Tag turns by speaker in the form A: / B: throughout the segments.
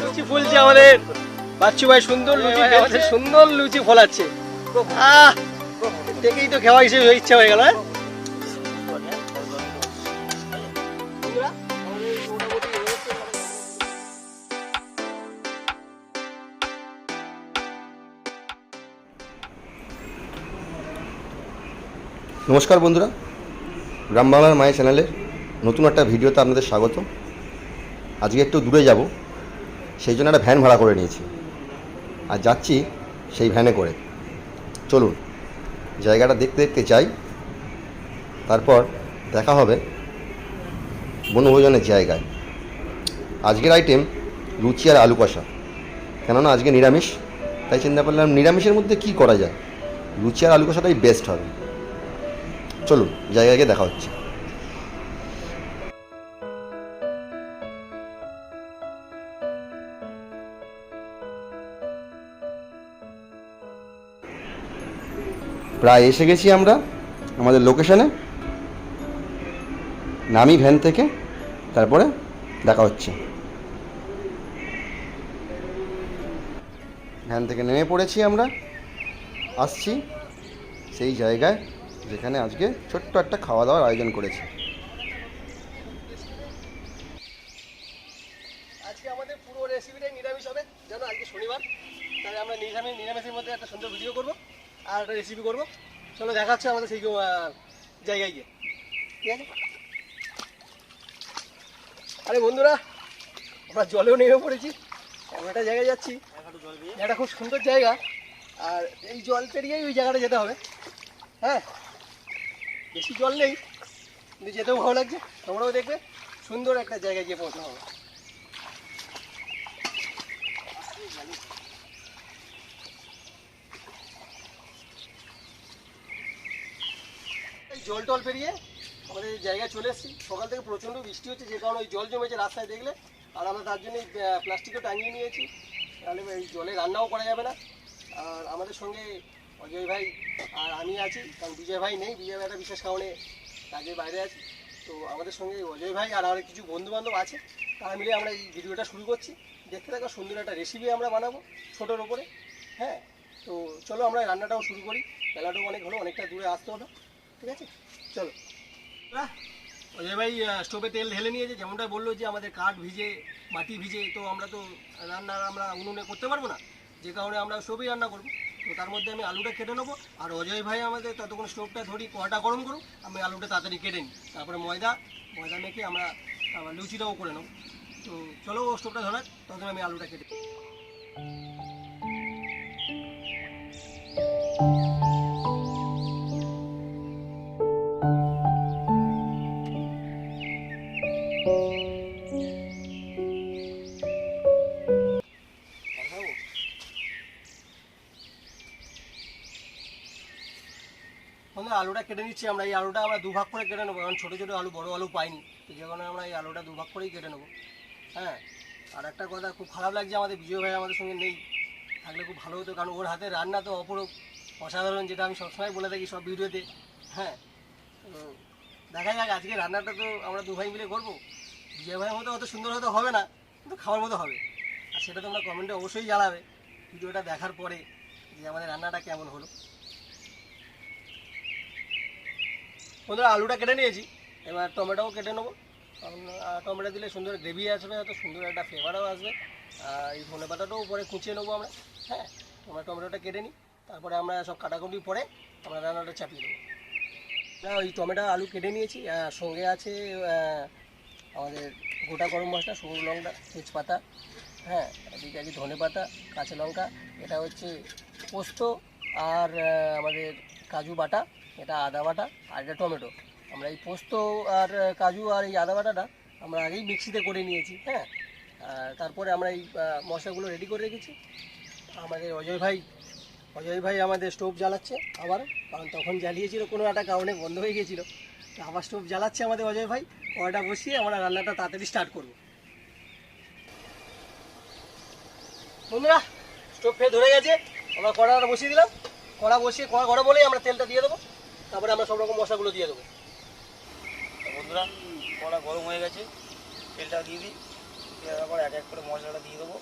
A: লুচি ফুলছে আমাদের। বাচ্চু ভাই সুন্দর লুচি আমাদের সুন্দর লুচি ফলাচ্ছে। আহ দেখেই তো খাওয়া হিসেবে ইচ্ছা হয়ে গেল হ্যাঁ? হয়ে।
B: নমস্কার বন্ধুরা গ্রাম বাংলার মায়ের চ্যানেলের নতুন একটা ভিডিওতে আপনাদের স্বাগত আজকে একটু দূরে যাব সেই জন্য একটা ভ্যান ভাড়া করে নিয়েছি। আর যাচ্ছি সেই ভ্যানে করে। চলুন, জায়গাটা দেখতে দেখতে যাই। তারপর দেখা হবে বনভোজনের জায়গায়। আজকের আইটেম লুচি আর আলু কষা। কেননা আজকে নিরামিষ, তাই চিন্তা করলাম নিরামিষের মধ্যে কি করা যায়? লুচি আর আলু কষাটাই বেস্ট হবে। চলুন, জায়গায় গিয়ে দেখা হচ্ছে। প্রায় এসে গেছি আমরা আমাদের লোকেশানে। নামি ভ্যান থেকে তারপরে দেখা হচ্ছে। ভ্যান থেকে নেমে পড়েছি আমরা। আসছি সেই জায়গায় যেখানে আজকে ছোট্ট একটা খাওয়া দাওয়ার আয়োজন করেছি
A: আজকে আমাদের পুরো রেসিপিটাই নিরামিষ হবে জানো আজকে শনিবার তাই আমরা নিরামিষ নিরামিষের মধ্যে একটা সুন্দর ভিডিও করব আর একটা রেসিপি করব। চলো দেখা হচ্ছে আমাদের সেই জায়গায় গিয়ে। ঠিক আছে? আরে বন্ধুরা, আমরা জলেও নেমে পড়েছি। এমন একটা জায়গায় যাচ্ছি। একটা খুব সুন্দর জায়গা। আর এই জল পেরিয়েই ওই জায়গাটা যেতে হবে। হ্যাঁ? বেশি জল নেই, কিন্তু যেতেও ভালো লাগছে। তোমরাও দেখবে, সুন্দর একটা জায়গায় গিয়ে পৌঁছানো হবে। জল টল পেরিয়ে আমাদের জায়গায় চলে এসেছি। সকাল থেকে প্রচণ্ড বৃষ্টি হচ্ছে, যে কারণে ওই জল জমেছে রাস্তায় দেখলে। আর আমরা তার জন্য প্লাস্টিকও টাঙিয়ে নিয়েছি। তাহলে এই জলে রান্নাও করা যাবে না। আর আমাদের সঙ্গে অজয় ভাই আর আমি আছি, কারণ বিজয় ভাই নেই। বিজয় ভাই একটা বিশেষ কারণে কাজের বাইরে আছে। তো আমাদের সঙ্গে অজয় ভাই আর আমার কিছু বন্ধু বান্ধব আছে। তারা মিলে আমরা এই ভিডিওটা শুরু করছি। দেখতে থাকা সুন্দর একটা রেসিপি আমরা বানাবো ছোটোর ওপরে। হ্যাঁ তো চলো আমরা রান্নাটাও শুরু করি। বেলাটাও অনেক হলো, অনেকটা দূরে আসতে হলো। ঠিক আছে? চলো। অজয় ভাই স্টোভে তেল ঢেলে নিয়েছে যেমনটা বলল যে আমাদের কাঠ ভিজে মাটি ভিজে তো আমরা তো রান্না আমরা উনুনে করতে পারব না। যে কারণে আমরা স্টোভেই রান্না করব। তো তার মধ্যে আমি আলুটা কেটে নেব। আর অজয় ভাই আমাদের ততক্ষণ স্টোভটা ধরি কড়াটা গরম করুক আমি আলুটা তাড়াতাড়ি কেটে নিই। তারপরে ময়দা ময়দা মেখে আমরা লুচিটাও করে নেব। তো চলো ও স্টোভটা ধরাক তখন আমি আলুটা কেটে আলুটা কেটে নিচ্ছি আমরা। এই আলুটা আমরা দুভাগ করে কেটে নেব, কারণ ছোটো ছোটো আলু, বড় আলু পাইনি। তো যে কারণে আমরা এই আলুটা দুভাগ করেই কেটে নেব। হ্যাঁ? আর একটা কথা, খুব খারাপ লাগছে আমাদের বিজয় ভাই আমাদের সঙ্গে নেই। থাকলে খুব ভালো হতো, কারণ ওর হাতে রান্না তো অপরূপ। অসাধারণ, যেটা আমি সবসময় বলে থাকি সব ভিডিওতে। হ্যাঁ? তো দেখা যাক, আজকে রান্নাটা তো আমরা দু ভাই মিলে করব। বিজয় ভাইয়ের মতো অত সুন্দর হয়তো হবে না, কিন্তু খাওয়ার মতো হবে। আর সেটা তোমরা কমেন্টে অবশ্যই জানাবে। ভিডিওটা দেখার পরে যে আমাদের রান্নাটা কেমন হলো। বন্ধুরা, আলুটা কেটে নিয়েছি। এবার টমেটোও কেটে নেব। টমেটো দিলে সুন্দর গ্রেভি আসবে, হয়তো সুন্দর একটা ফ্লেভারও আসবে। আর এই ধনে পাতাটাও উপরে কুচিয়ে নেব আমরা। হ্যাঁ আমরা টমেটোটা কেটে নিই। তারপরে আমরা সব কাটাকুটি পরে আমরা রান্নাটা চাপিয়ে দেবো। না, ওই টমেটো, আলু কেটে নিয়েছি। সঙ্গে আছে আমাদের গোটা গরম মশলা, শুকনো লঙ্কা, তেজপাতা হ্যাঁ এদিকে আছে ধনে পাতা, কাঁচা লঙ্কা, এটা হচ্ছে পোস্ত, আর আমাদের কাজু বাটা। এটা আদা বাটা আর এটা টমেটো। আমরা এই পোস্ত আর কাজু আর এই আদা বাটাটা আমরা আগেই মিক্সিতে করে নিয়েছি হ্যাঁ? তারপরে আমরা এই মশলাগুলো রেডি করে রেখেছি। আমাদের অজয় ভাই অজয় ভাই আমাদের স্টোভ জ্বালাচ্ছে আবার, কারণ তখন জ্বালিয়েছিল কোনো একটা কারণে বন্ধ হয়ে গিয়েছিল। আবার স্টোভ জ্বালাচ্ছে আমাদের অজয় ভাই কড়াটা বসিয়ে আমরা রান্নাটা তাড়াতাড়ি স্টার্ট করব। বন্ধুরা স্টোভ ফের ধরে গেছে, আমরা কড়াটা বসিয়ে দিলাম। কড়া বসিয়ে, কড়া গরম বলেই আমরা তেলটা দিয়ে দেবো। তারপরে আমরা সব রকম মশলাগুলো দিয়ে দেবো।
C: বন্ধুরা কড়া গরম হয়ে গেছে। তেলটা দিয়ে দিই। তারপর এক এক করে মশলাটা দিয়ে দেবো।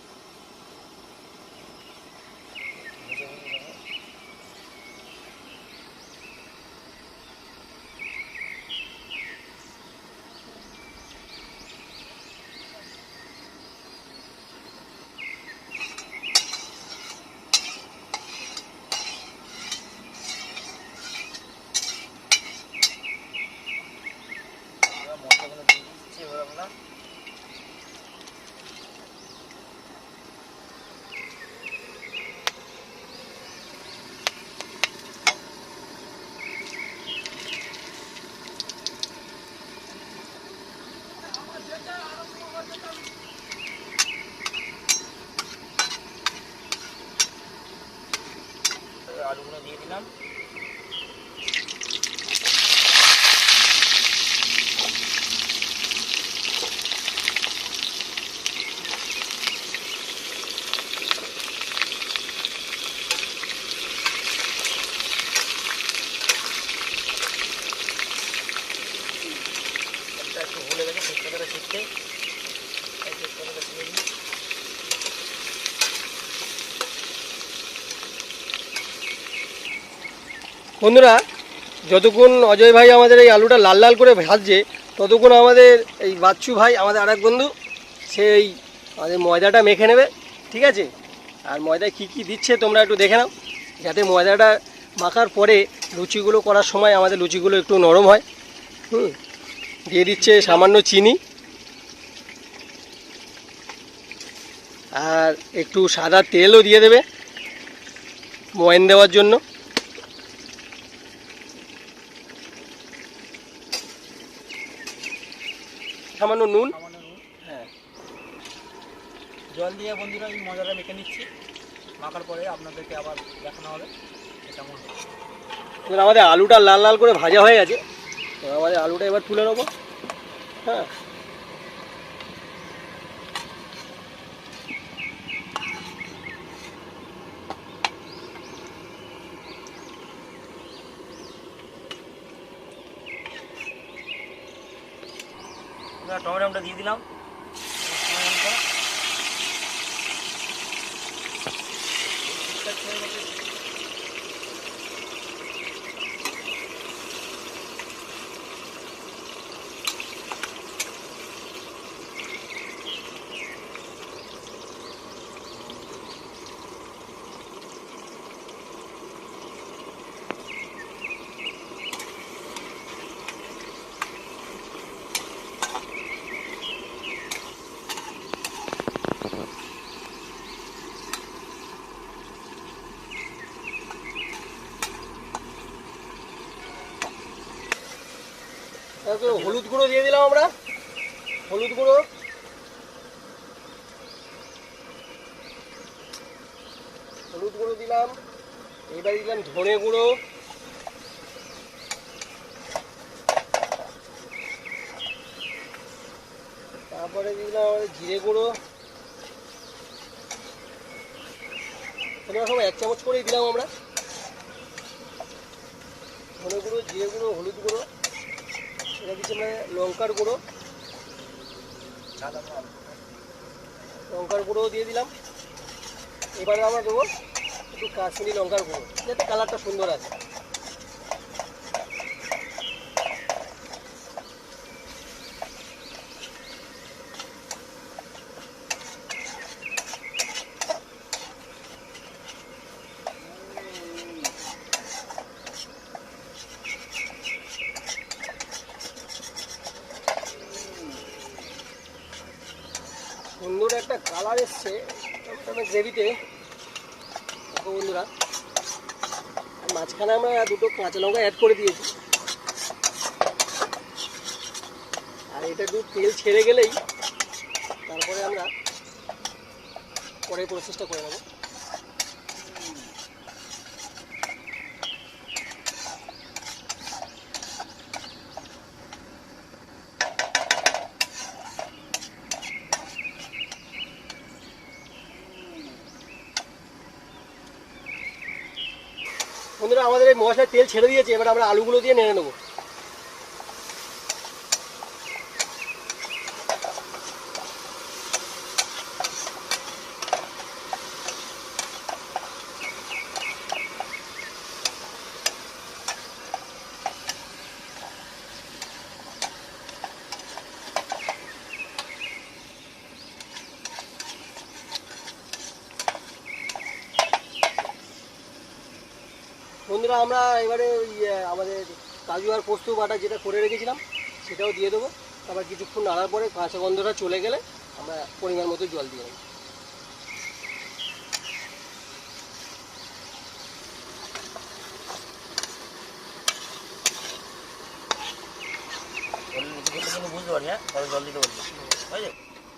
C: দিচ্ছি এবার আমরা
A: বন্ধুরা, যতক্ষণ অজয় ভাই আমাদের এই আলুটা লাল লাল করে ভাজছে, ততক্ষণ আমাদের এই বাচ্চু ভাই, আমাদের আরেক বন্ধু সেই আমাদের ময়দাটা মেখে নেবে, ঠিক আছে? আর ময়দায় কী কী দিচ্ছে তোমরা একটু দেখে নাও, যাতে ময়দাটা মাখার পরে লুচিগুলো করার সময় আমাদের লুচিগুলো একটু নরম হয়। হুম, দিয়ে দিচ্ছে সামান্য চিনি। আর একটু সাদা তেলও দিয়ে দেবে ময়ন দেওয়ার জন্য। সামান্য নুন। হ্যাঁ।
C: জল দিয়ে বন্ধুরা এই মজাটা মেখে নিচ্ছি। মাখার পরে আপনাদেরকে আবার দেখানো হবে কেমন
A: এবার আমাদের আলুটা লাল লাল করে ভাজা হয়ে গেছে। এবার আমাদের আলুটা এবার তুলে নেব। হ্যাঁ।
C: টমেটোটা দিয়ে দিলাম টমেটোটা। ঠিকঠাক হয়ে গেছে।
A: তারপরে হলুদ গুঁড়ো দিয়ে দিলাম আমরা। হলুদ গুঁড়ো। হলুদ গুঁড়ো দিলাম। এবারে দিলাম ধনে গুঁড়ো। তারপরে দিলাম জিরে গুঁড়ো। তোমরা সব এক চামচ করেই দিলাম আমরা। ধনে গুঁড়ো, জিরে গুঁড়ো, হলুদ গুঁড়ো। এটা দিচ্ছি আমরা লঙ্কার গুঁড়ো। লঙ্কার গুঁড়ো দিয়ে দিলাম। এবারে আমরা দেবো একটু কাশ্মীরি লঙ্কার গুঁড়ো যাতে কালারটা সুন্দর আছে সুন্দর একটা কালার এসছে গ্রেভিতে। দেখো বন্ধুরা, মাঝখানে আমরা দুটো কাঁচা লঙ্কা অ্যাড করে দিয়েছি। আর এটা একটু তেল ছেড়ে গেলেই তারপরে আমরা পরে প্রসেসটা করে নেব। বন্ধুরা আমাদের এই মশলায় তেল ছেড়ে দিয়েছে এবার আমরা আলুগুলো দিয়ে নেড়ে নেব। বন্ধুরা আমরা এবারে ওই, আমাদের কাজু আর পোস্ত বাটা যেটা করে রেখেছিলাম সেটাও দিয়ে দেবো। তারপর কিছুক্ষণ নাড়ার পরে কাঁচা গন্ধটা চলে গেলে আমরা পরিমাণ মতো জল দিয়ে দেবো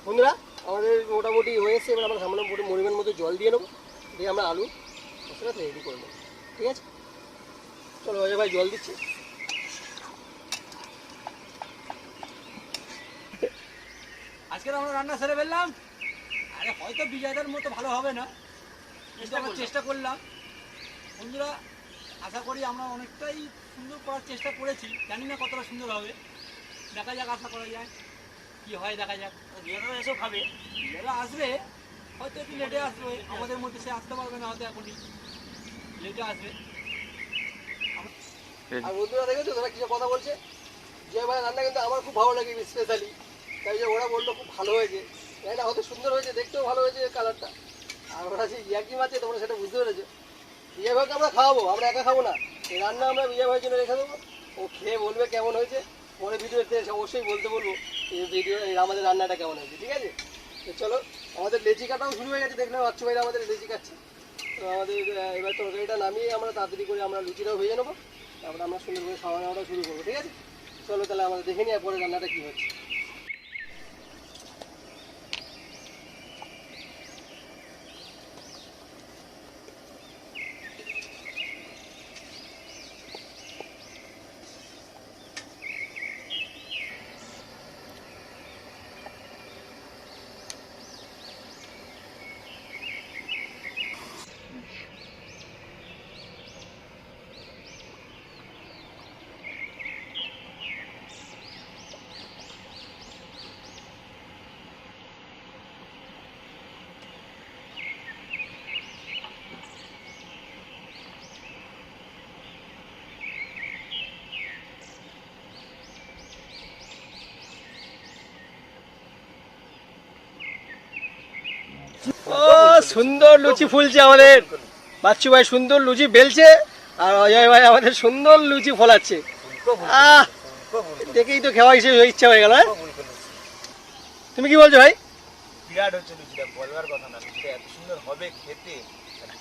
A: বন্ধুরা আমাদের মোটামুটি হয়েছে এবার আমরা সামান্য মোটা- পরিমাণ মতো জল দিয়ে নেব। দিয়ে আমরা আলু রেডি করে নেব। ঠিক আছে? চলো অজয় ভাই জল দিচ্ছি।
C: আজকে আমরা রান্না সেরে ফেললাম। আরে হয়তো বিজয়দার মতো ভালো হবে না। চেষ্টা করলাম। বন্ধুরা আশা করি আমরা অনেকটাই সুন্দর করার চেষ্টা করেছি। জানি না কতটা সুন্দর হবে। দেখা যাক আশা করা যায়। কি হয় দেখা যাক। বিজয়দা এসব খাবে। বিজয়দা আসবে। হয়তো একটু লেটে আসবে। আমাদের মধ্যে সে আসতে পারবে না হয়তো এখনই। লেটে আসবে।
A: আর বন্ধুরা দেখেছ তারা কিছু কথা বলছে? যে ভাই রান্না কিন্তু আমার খুব ভালো লাগে স্পেশালি তাই যে ওরা বলল খুব ভালো হয়েছে। না অত সুন্দর হয়েছে, দেখতেও ভালো হয়েছে কালারটা আর ওরা যে ইয়াকি মাছে তোমরা সেটা বুঝতে পেরেছ। বিজয় ভাইকে আমরা খাওয়াবো, আমরা একা খাব না। এই রান্না আমরা বিজয় ভাইয়ের জন্য রেখে দেবো। ও খেয়ে বলবে কেমন হয়েছে। পরে ভিডিওতে অবশ্যই বলতে বলব এই ভিডিও আমাদের রান্নাটা কেমন হয়েছে, ঠিক আছে? তো চলো, আমাদের লেচি শুরু হয়ে গেছে। দেখলাম বাচ্চু ভাইরা আমাদের লেচি কাটছে তো আমাদের এবার তরকারিটা নামিয়ে আমরা তাড়াতাড়ি করে আমরা লুচিটাও ভেজে নেব। তারপরে আমরা সুন্দর করে খাওয়া দাওয়াটা শুরু করব, ঠিক আছে? চলো তাহলে আমাদের দেখে নিয়ে পরে রান্নাটা কী হচ্ছে ও সুন্দর লুচি ফুলছে আমাদের। বাচ্চু ভাই সুন্দর লুচি বেলছে, আর অজয় ভাই আমাদের সুন্দর লুচি ফলাচ্ছে। আহ, দেখেই তো খাওয়া হিসেবে ইচ্ছা হয়ে গেল হ্যাঁ? তুমি কি বলছো ভাই?
C: বিরাট হচ্ছে লুচিটা, বলবার কথা না, লুচিটা এত সুন্দর হবে খেতে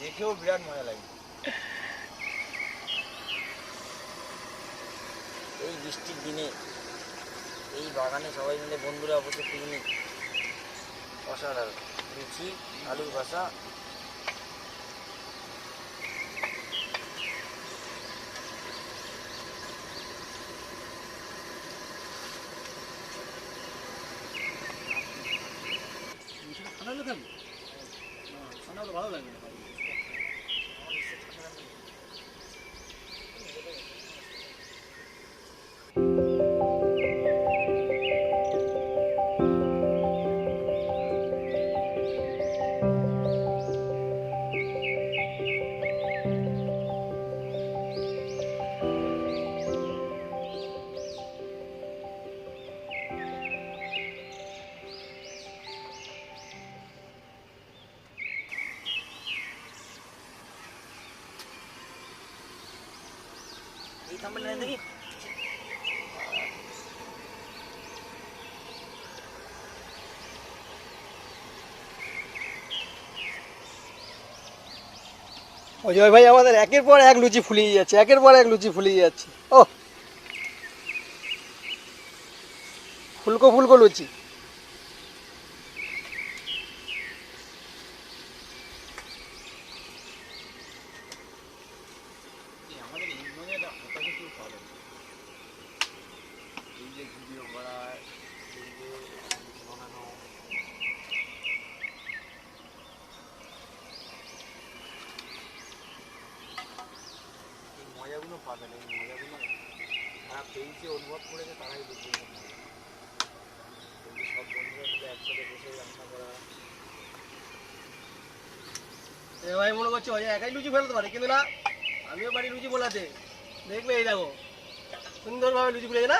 C: দেখেও বিরাট মজা লাগবে
D: এই বৃষ্টির দিনে, এই বাগানে সবাই মিলে বন্ধুরা বসে পিকনিক অসাধারণ। লুচি আলুর ভাষা
C: ভালো লাগবে
D: দেখি
A: অজয় ভাই, আমাদের একের পর এক লুচি ফুলিয়ে যাচ্ছে, একের পর এক লুচি ফুলিয়ে যাচ্ছে। ও ফুলকো ফুলকো লুচি
C: আমাদের এই মজাটা ওটা কিন্তু ভালো এই যে ভিডিও করা এই মজাগুলো পাবে না এই মজাগুলো যারা পেয়েছে অনুভব করেছে, তারাই বুঝতে পারবে সব বন্ধুরা মিলে একসাথে বসে রান্না করা।
A: ভাই, মনে করছে অজয় একাই লুচি ফেলতে পারে, কিন্তু না, আমিও পারি লুচি বলাতে দেখবে, এই দেখো, সুন্দরভাবে লুচি ফুলেছে না?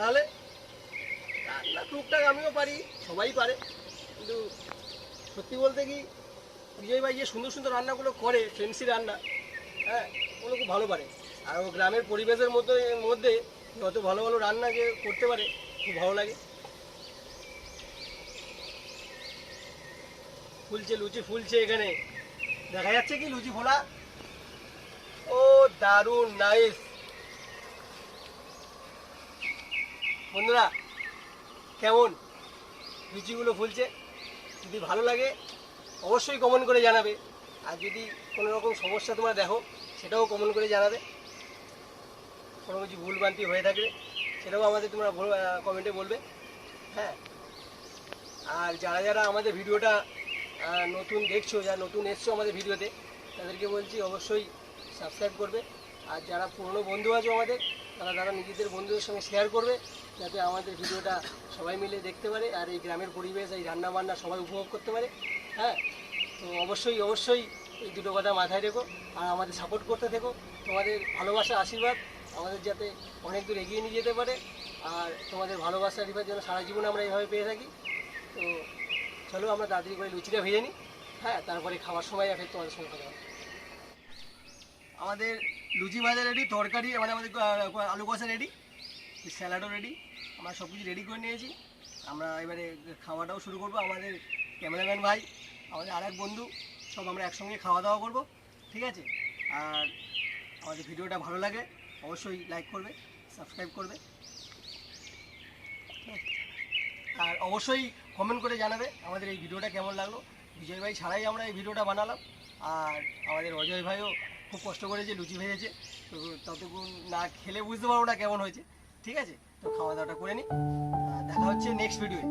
A: তাহলে রান্না টুকটাক আমিও পারি, সবাই পারে। কিন্তু সত্যি বলতে কি, বিজয় ভাই যে সুন্দর সুন্দর রান্নাগুলো করে ফেন্সি রান্না হ্যাঁ ওগুলো খুব ভালো পারে। আর ও গ্রামের পরিবেশের মধ্যে মধ্যে যত ভালো ভালো রান্না যে করতে পারে, খুব ভালো লাগে। ফুলছে, লুচি ফুলছে এখানে। দেখা যাচ্ছে কি, লুচি ফোলা? ও দারুণ নাইস বন্ধুরা, কেমন? লুচিগুলো ফুলছে। যদি ভালো লাগে, অবশ্যই কমেন্ট করে জানাবে। আর যদি কোনো রকম সমস্যা তোমরা দেখো, সেটাও কমেন্ট করে জানাবে। কোনো কিছু ভুলভ্রান্তি হয়ে থাকলে, সেটাও আমাদের তোমরা কমেন্টে বলবে। হ্যাঁ? আর যারা যারা আমাদের ভিডিওটা নতুন দেখছ, যারা নতুন এসছো আমাদের ভিডিওতে, তাদেরকে বলছি অবশ্যই সাবস্ক্রাইব করবে। আর যারা পুরনো বন্ধু আছে আমাদের, তারা তারা নিজেদের বন্ধুদের সঙ্গে শেয়ার করবে। যাতে আমাদের ভিডিওটা সবাই মিলে দেখতে পারে আর এই গ্রামের পরিবেশ, এই রান্না বান্না সবাই উপভোগ করতে পারে হ্যাঁ? তো অবশ্যই অবশ্যই এই দুটো কথা মাথায় রেখো আর আমাদের সাপোর্ট করতে থেকো। তোমাদের ভালোবাসা, আশীর্বাদ আমাদের যাতে অনেক দূর এগিয়ে নিয়ে যেতে পারে আর তোমাদের ভালোবাসা, আশীর্বাদ যেন সারা জীবন আমরা এইভাবে পেয়ে থাকি। তো চলো আমরা তাড়াতাড়ি করে লুচিটা ভেজে নিই হ্যাঁ? তারপরে খাওয়ার সময় ফের তোমাদের সঙ্গে কথা আমাদের লুচি ভাজা রেডি তরকারি মানে আমাদের আলু কষা রেডি স্যালাডও রেডি আমরা সব কিছু রেডি করে নিয়েছি। আমরা এবারে খাওয়াটাও শুরু করব আমাদের ক্যামেরাম্যান ভাই, আমাদের আর এক বন্ধু, সব আমরা একসঙ্গে খাওয়া দাওয়া করব, ঠিক আছে? আর আমাদের ভিডিওটা ভালো লাগে, অবশ্যই লাইক করবে সাবস্ক্রাইব করবে। আর অবশ্যই কমেন্ট করে জানাবে আমাদের এই ভিডিওটা কেমন লাগল। বিজয় ভাই ছাড়াই আমরা এই ভিডিওটা বানালাম। আর আমাদের অজয় ভাইও খুব কষ্ট করেছে, লুচি ভেজেছে। তো ততক্ষণ না খেলে বুঝতে পারব না কেমন হয়েছে, ঠিক আছে? তো খাওয়া দাওয়াটা করে নি। দেখা হচ্ছে নেক্সট ভিডিওয়ে